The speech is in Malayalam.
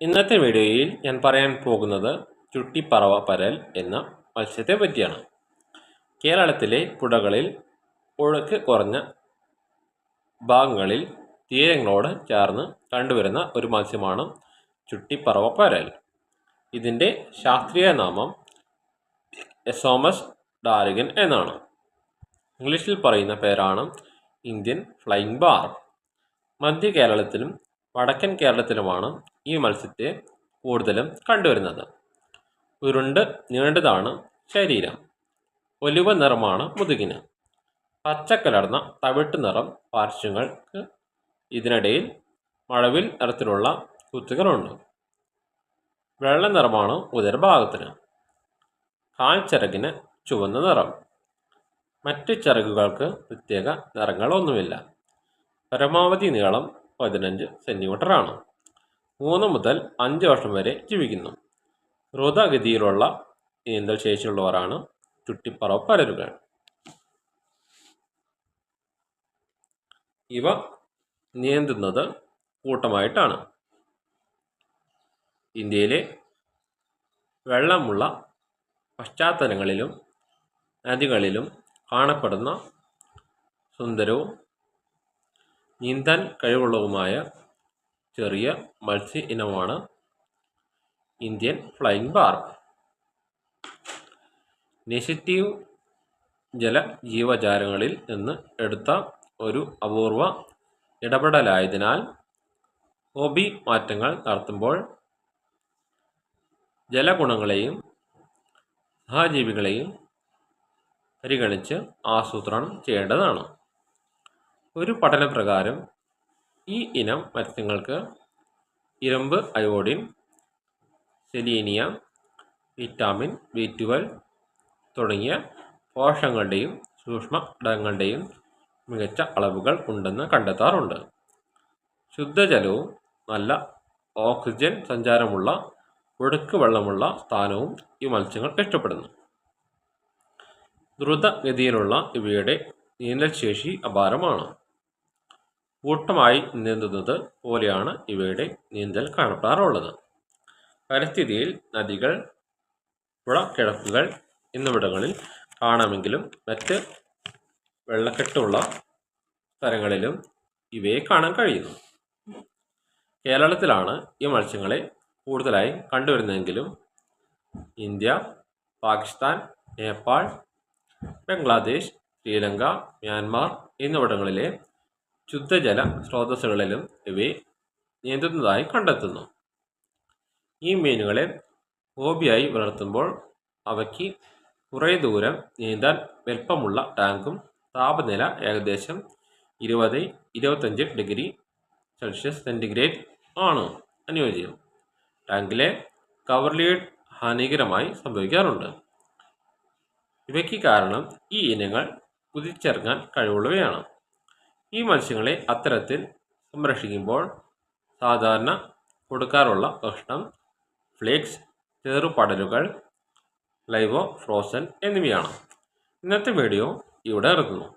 ഇന്നത്തെ വീഡിയോയിൽ ഞാൻ പറയാൻ പോകുന്നത് ചുട്ടിപ്പറവ പരൽ എന്ന മത്സ്യത്തെ പറ്റിയാണ്. കേരളത്തിലെ പുഴകളിൽ ഒഴുക്ക് കുറഞ്ഞ ഭാഗങ്ങളിൽ തീരങ്ങളോട് ചേർന്ന് കണ്ടുവരുന്ന ഒരു മത്സ്യമാണ് ചുട്ടിപ്പറവ പരൽ. ഇതിന്റെ ശാസ്ത്രീയ നാമം എസോമസ് ഡാരിഗൻ എന്നാണ്. ഇംഗ്ലീഷിൽ പറയുന്ന പേരാണ് ഇന്ത്യൻ ഫ്ലൈങ് ബാർ. മധ്യ കേരളത്തിലും വടക്കൻ കേരളത്തിലുമാണ് ഈ മത്സ്യത്തെ കൂടുതലും കണ്ടുവരുന്നത്. ഉരുണ്ട് നീണ്ടതാണ് ശരീരം. ഒലിവ നിറമാണ് മുതുകിന്. പച്ചക്കലർന്ന തവിട്ട് നിറം പാർശ്വങ്ങൾക്ക് ഇതിനിടയിൽ മഴവിൽ നിറത്തിലുള്ള കുത്തുകളുണ്ട്. വെള്ള നിറമാണ് ഉദരഭാഗത്തിന് കാൽച്ചിറകിന് ചുവന്ന നിറം. മറ്റ് ചിറകുകൾക്ക് പ്രത്യേക നിറങ്ങളൊന്നുമില്ല. പരമാവധി നീളം പതിനഞ്ച് സെന്റിമീറ്ററാണ് മൂന്ന് മുതൽ അഞ്ച് വർഷം വരെ ജീവിക്കുന്നു. ദ്രുതഗതിയിലുള്ള നീന്തൽ ശേഷിയുള്ളവരാണ് ചുട്ടിപ്പറവ് പരലുകൾ ഇവ നീന്തുന്നത് കൂട്ടമായിട്ടാണ്. ഇന്ത്യയിലെ വെള്ളമുള്ള പശ്ചാത്തലങ്ങളിലും നദികളിലും കാണപ്പെടുന്ന സുന്ദരവും നീന്താൻ കഴിവുള്ളതുമായ ചെറിയ മത്സ്യ ഇനമാണ് ഇന്ത്യൻ ഫ്ലൈയിങ് ബാർബ് നെഗറ്റീവ് ജല ജീവജാലങ്ങളിൽ നിന്ന് എടുത്ത ഒരു അപൂർവ ഇടപെടലായതിനാൽ ഹോബി മാറ്റങ്ങൾ നടത്തുമ്പോൾ ജലഗുണങ്ങളെയും സഹജീവികളെയും പരിഗണിച്ച് ആസൂത്രണം ചെയ്യേണ്ടതാണ്. ഒരു പഠനപ്രകാരം ഈ ഇനം മത്സ്യങ്ങൾക്ക് ഇരുമ്പ് iodine selenium vitamin B twelve തുടങ്ങിയ പോഷകങ്ങളുടെയും സൂക്ഷ്മ ഘടകങ്ങളുടെയും മികച്ച അളവുകൾ ഉണ്ടെന്ന് കണ്ടെത്താറുണ്ട്. ശുദ്ധജലവും നല്ല ഓക്സിജൻ സഞ്ചാരമുള്ള ഒഴുക്ക് വെള്ളമുള്ള സ്ഥാനവും ഈ മത്സ്യങ്ങൾ ഇഷ്ടപ്പെടുന്നു. ദ്രുതഗതിയിലുള്ള ഇവയുടെ നീന്തൽശേഷി അപാരമാണ്. കൂട്ടമായി നീന്തുന്നത് പോലെയാണ് ഇവയുടെ നീന്തൽ കാണപ്പെടാറുള്ളത്. പരിസ്ഥിതിയിൽ നദികൾ പുഴക്കിഴക്കുകൾ എന്നിവിടങ്ങളിൽ കാണാമെങ്കിലും മറ്റ് വെള്ളക്കെട്ടുള്ള സ്ഥലങ്ങളിലും ഇവയെ കാണാൻ കഴിയുന്നു. കേരളത്തിലാണ് ഈ മത്സ്യങ്ങളെ കൂടുതലായി കണ്ടുവരുന്നതെങ്കിലും ഇന്ത്യ പാകിസ്ഥാൻ നേപ്പാൾ ബംഗ്ലാദേശ് ശ്രീലങ്ക മ്യാൻമാർ എന്നിവിടങ്ങളിലെ ശുദ്ധജല സ്രോതസ്സുകളിലും ഇവയെ നീന്തുന്നതായി കണ്ടെത്തുന്നു. ഈ മീനുകളെ ഹോബിയായി വളർത്തുമ്പോൾ അവയ്ക്ക് കുറേ ദൂരം നീന്താൻ വലിപ്പമുള്ള ടാങ്കും താപനില ഏകദേശം ഇരുപത് ഇരുപത്തഞ്ച് ഡിഗ്രി സെൽഷ്യസ് സെന്റിഗ്രേഡ് ആണ് അനുയോജ്യം. ടാങ്കിലെ കവർ ലീഡ് ഹാനികരമായി സംഭവിക്കാറുണ്ട്. ഇവയ്ക്ക് കാരണം ഈ ഇനങ്ങൾ കുതിച്ചിറങ്ങാൻ കഴിവുള്ളവയാണ്. ഈ മത്സ്യങ്ങളെ അത്തരത്തിൽ സംരക്ഷിക്കുമ്പോൾ സാധാരണ കൊടുക്കാറുള്ള ഭക്ഷണം ഫ്ലേക്സ് ചെറുപടലുകൾ ലൈവോ ഫ്രോസൻ എന്നിവയാണ്. ഇന്നത്തെ വീഡിയോ ഇവിടെ ഇറങ്ങുന്നു